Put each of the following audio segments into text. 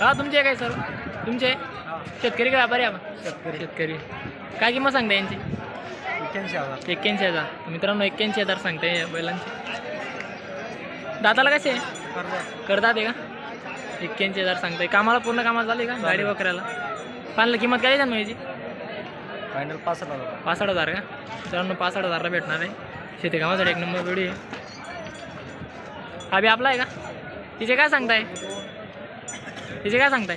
हा तुमचे आहे काय सर? तुमचे? शेतकरी का व्यापारी आहे आपण? शेतकरी. काय किंमत सांगता यांची? एक्क्याऐंशी हजार. एक्क्याऐंशी हजार. तर मित्रांनो एक्क्याऐंशी हजार सांगताय या बैलांचे. दाताला कसे? आहे करतात आहे का? एक्क्याऐंशी हजार सांगताय. कामाला पूर्ण कामाला झाली का? गाडी वकऱ्याला पाहिलं किंमत काय जाण याची? फायनल पासष्ट हजार. पासष्ट हजार का? मित्रांनो पासष्ट हजारला भेटणार आहे. शेती कामासाठी एक नंबर जोडी आहे. हा आपला आहे का? तिचे काय सांगताय? तिचे काय सांगताय?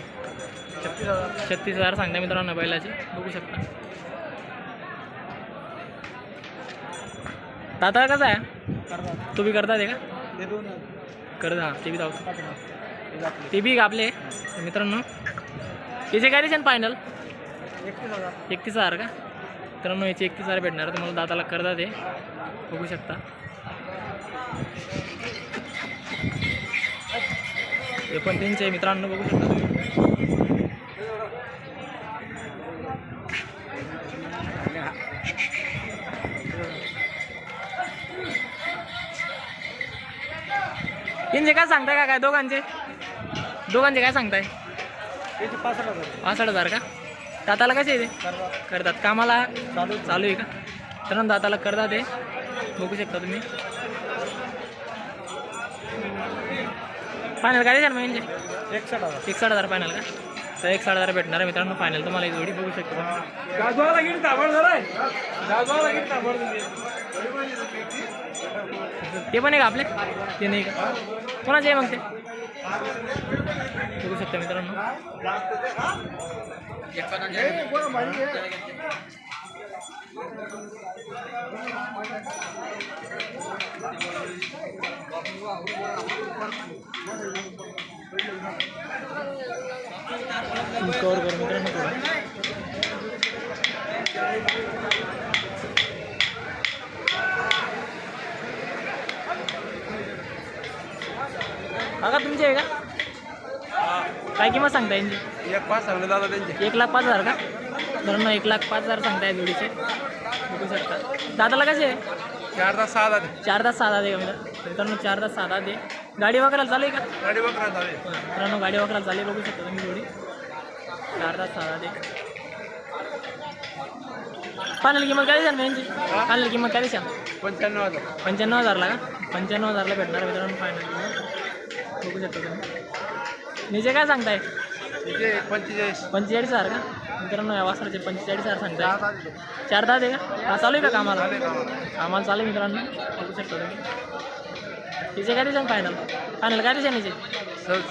छत्तीस हजार. छत्तीस हजार सांगताय मित्रांनो बैलाचे. बघू शकता. दाता कसा आहे? तो बी करतात आहे का? ते दोन करत. हा ते बी जाऊ. ते बी कापले मित्रांनो याचे काय रेशन फायनल एकतीस हजार का? मित्रांनो याचे एकतीस हजार भेटणार. तुम्हाला दादाला करता ते बघू शकता. हे पण त्यांचे मित्रांनो बघू शकता तुम्ही. त्यांचे काय सांगताय का? काय दोघांचे? दोघांचे काय सांगताय? पासष्ट हजार. का? दाताला कसे आहे ते? करतात. कामाला चालू चालू आहे का? तर दाताला करतात ते. बघू शकता तुम्ही. फायनल काय द्याल मग यांचे? एकसष्ट हजार. फायनल का? तर एकसष्ट हजार भेटणार आहे मित्रांनो. फायनल तुम्हाला ही जोडी बघू शकता. ते पण आहे का आपले? ते नाही का? कोणाचे आहे मग ते? बघू शकता मित्रांनो. कवर करून मित्रांनो काका तुमचे आहे का? काय किंमत सांगता यांची? एक पाच सांगले दादा त्यांचे. एक लाख पाच हजार का? धरण एक लाख पाच हजार सांगताय जोडीचे. बघू शकता. दादाला कसे आहे? चार तास सहा दादा चार तास साधा दे का मित्रांनो चार तास साधा दे. गाडी वगैरे चालेल का? गाडी बकरा झाले मित्रांनो गाडी वगैरे चालेल बघू शकता तुम्ही जोडी. चार तास साधा दे. फायनल किंमत काय द्याल यांची? फायनल किंमत काय द्याल पंच्याण्णव हजार. पंच्याण्णव हजारला का? पंच्याण्णव हजारला भेटणार मित्रांनो फायनल किंमत. बघू शकता तुम्ही निजे काय सांगताय? पंचेचाळीस. पंचेचाळीस हजार का? मित्रांनो या वासराचे पंचेचाळीस हजार सांगताय. चार दहा दे का? चालू आहे का कामाला? कामाला. चालू आहे मित्रांनो. बघू शकता तुम्ही. तिचे काय देशाल फायनल फायनल काय देशाल निचे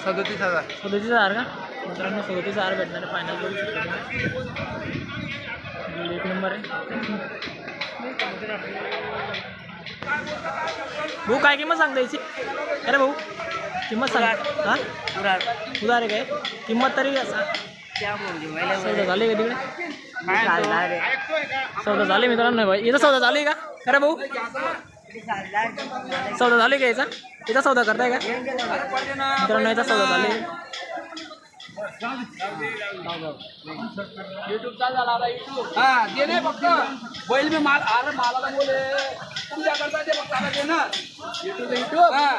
सदोतीस हजार. सदोतीस हजार का? मित्रांनो सदोतीस हजार भेटणार आहे. फायनल करू शकतो तुम्ही. एक नंबर आहे. भाऊ काय किंमत सांगता याची? अरे भाऊ किंमत सांग. हां? उधार आहे काय? किंमत तरी सौदा झाली का तिकडे? सौदा झाली मित्रांनो. भाई इथं सौदा झाली का? अरे भाऊ सौदा झाली का याचा? इथं सौदा करताय का? मित्रांनो याचा सौदा झाली. युट्यूब चालू झाला आता युट्यूब हा ते नाही फक्त. बैल बी माल अरे मालाला बोले. तुमच्या करता ते फक्त आता ते ना युट्यूब युट्यूब हा.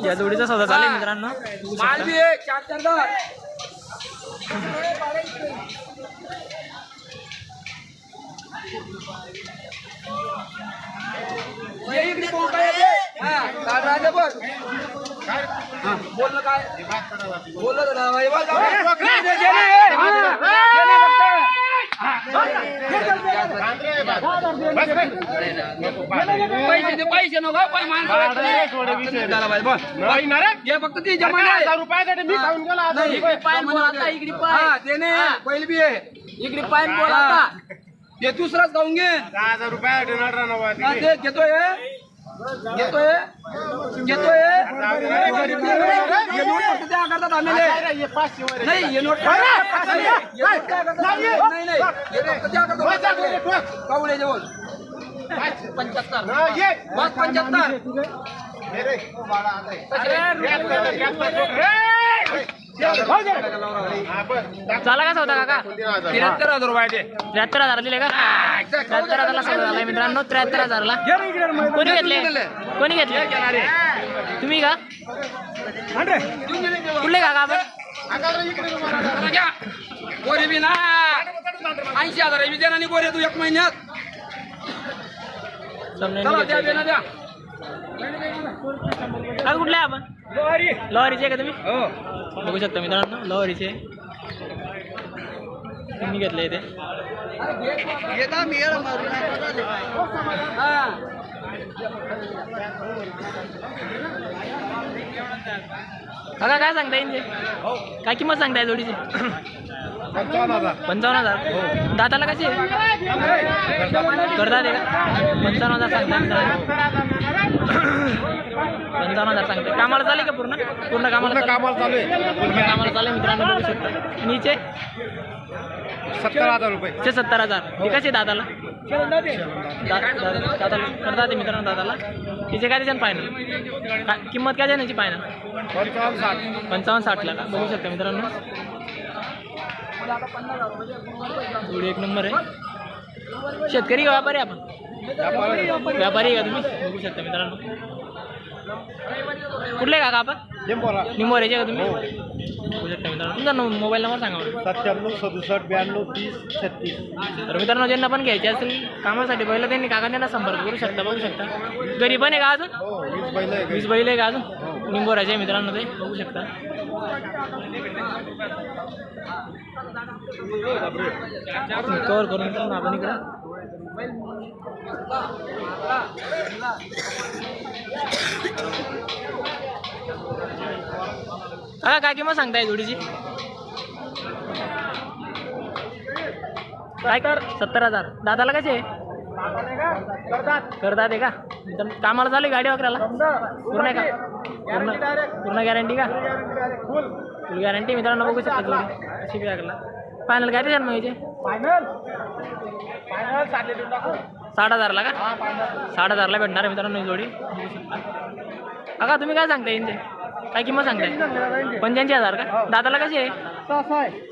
ये जोडीचा सौदा झाला मित्रांनो. माल. बी चार चार. ये इकडे कोण काय येते? हा, काय राहते बघ. बोल ना काय बोल ना दादा, बाई, बोल जाऊ दे. नाही, दे, दे, दे, दे ना फक्त. पैसे पैसे नको फक्त ती जमा रुपयासाठी मी खाऊन गेला इकडे ते बैल बी इकडे पाय बोल हे दुसराच खाऊन घे दहा हजार ते घेतोय घेतोय घेतोय हे नाही नोट कावळे जेवण पंच्याहत्तर. पंच्याहत्तर. झाला कसा होता काका? त्र्याहत्तर हजार रुपयाचे. त्र्याहत्तर हजार दिले का? त्र्याहत्तर हजारला सौदा झाला मित्रांनो त्र्याहत्तर हजारला. कोणी घेतले? कोणी घेतले? तुम्ही का? कुठले काका आपण? गोरे बी ना. ऐंशी हजार आहे. बी देणार गोरे तू एक महिन्यात. द्या. द्या. काका कुठले आहे आपण? लोहरीचे आहे का तुम्ही? बघू शकता मित्रांनो लोहरीचे. तुम्ही घेतले इथे. काका काय सांगताय यांचे काय किंमत सांगताय जोडीची? पंचावन्न हजार. दाताला कशी? करतात आहे का? पंचावन्न हजार मित्रांनो पंचावन्न हजार सांगताय कामाला चालेल का पूर्ण? पूर्ण कामाला कामाला चालू आहे. पूर्ण कामाला चालू आहे मित्रांनो बघू शकता. नीचे? सत्तर हजार रुपये. सत्तर हजार. हे कसे दादाला दा- दा- दादाला करतात ते मित्रांनो दादाला तिचे काय त्याच्यानं फायनल किंमत काय द्यायची फायनल पंचावन्न साठ. पंचावन्न साठला का? बघू शकता मित्रांनो. जोडी एक नंबर आहे. शेतकरी का व्यापारी आपण? व्यापारी. आहे का तुम्ही? बघू शकता मित्रांनो. कुठले काका आपण? निंबोऱ्याचे का तुम्ही? बघू शकता मित्रांनो. तुमचा मोबाईल नंबर सांगा सत्त्याण्णव सदुसष्ट ब्याण्णव तीस छत्तीस. तर मित्रांनो ज्यांना पण घ्यायचे असेल कामासाठी पहिलं त्यांनी काका त्यांना संपर्क करू शकता बघू शकता. घरी पण आहे का अजून? हो वीस बैल आहे. वीस बैल आहे का अजून? निंबोराचे आहे मित्रांनो ते बघू शकता. कवर करून आपण इकडं. हा काय किंमत सांगताय जोडीची? काय कर? सत्तर हजार. दादाला कसे? आहे करतात आहे का? कामाला चालू आहे गाडी वगैरेला पूर्ण आहे का? पूर्ण पूर्ण गॅरंटी का? फुल गॅरंटी मित्रांनो बघू शकता जोडी अशी लागला फायनल काय त्याच्यात मग याचे साठ हजारला का? साठ हजारला भेटणार आहे मित्रांनो ही जोडी. बघू शकता. तुम्ही काय सांगताय यांचे? काय किंमत सांगताय? पंच्याऐंशी हजार का? दादाला कशी आहे?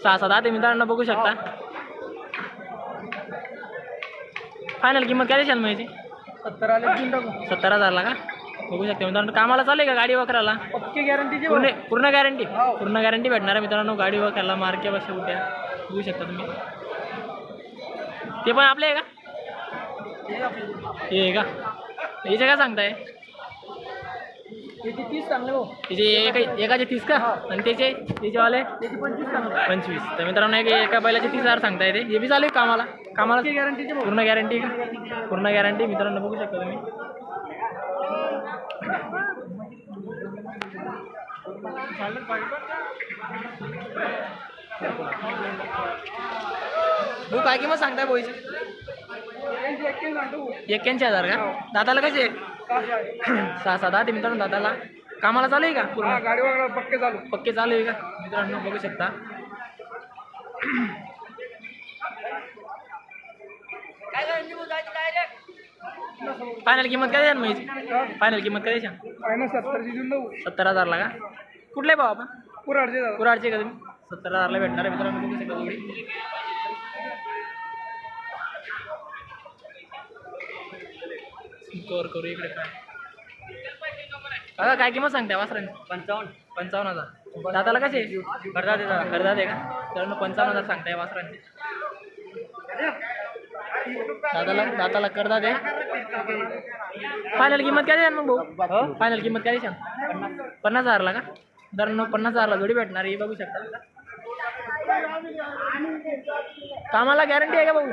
सहा सात आहे मित्रांनो बघू शकता. फायनल किंमत काय देशाल मग याची सत्तर हजारला का? बघू शकता. मित्रांनो कामाला चालू आहे का गाडी वखराला? पक्की गॅरंटीची पूर्ण पूर्ण गॅरंटी पूर्ण गॅरंटी भेटणार आहे मित्रांनो गाडी वखराला मार्के बस उद्या. बघू शकता तुम्ही. ते पण आपले आहे का? हे आहे का? याचे काय सांगताय? त्याची तीस चांगले हो त्याचे एका एकाचे तीस का? आणि त्याचे त्याचेवाले? त्याची पंचवीस पंचवीस. तर मित्रांनो एक एका बैलाचे तीस हजार सांगता येते हे बी चालू कामाला. कामाला गॅरंटीचे पूर्ण गॅरंटी का? पूर्ण गॅरंटी मित्रांनो बघू शकता तुम्ही. काय किंमत सांगताय बोईची एक्क्याऐंशी हजार का? दादाला कसे सहा सात ते मित्रांनो दादाला. कामाला चालू आहे का पूर्ण? गाडी वगैरे पक्के चालू. पक्के चालू आहे का? मित्रांनो बघू शकता. फायनल किंमत काय द्याल मग फायनल किंमत काय द्याल फायनल सत्तरची देऊन देऊ सत्तर हजारला का? कुठले भाऊ आपण? कुराडचे दादा कुराडचे का तुम्ही? सत्तर हजारला भेटणार आहे मित्रांनो जोडी कवर करू इकडे काय? काय किंमत सांगते वासरांची पंचावन्न. पंचावन्न हजार. दाताला कसे? करतात करतात आहे का? मित्रांनो पंचावन्न हजार सांगताय वासरांचे दादाला दाताला करतात आहे फायनल किंमत काय द्याल मग भाऊ? फायनल किंमत काय द्याल पन्नास हजारला का? दर पन्नास हजारला जोडी भेटणार हे बघू शकता. कामाला गॅरंटी आहे का भाऊ?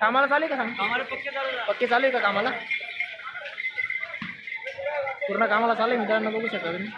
कामाला चालू आहे का सांग? पक्के चालू आहे. का कामाला? पूर्ण कामाला चालू आहे मित्रांनो बघू शकता तुम्ही.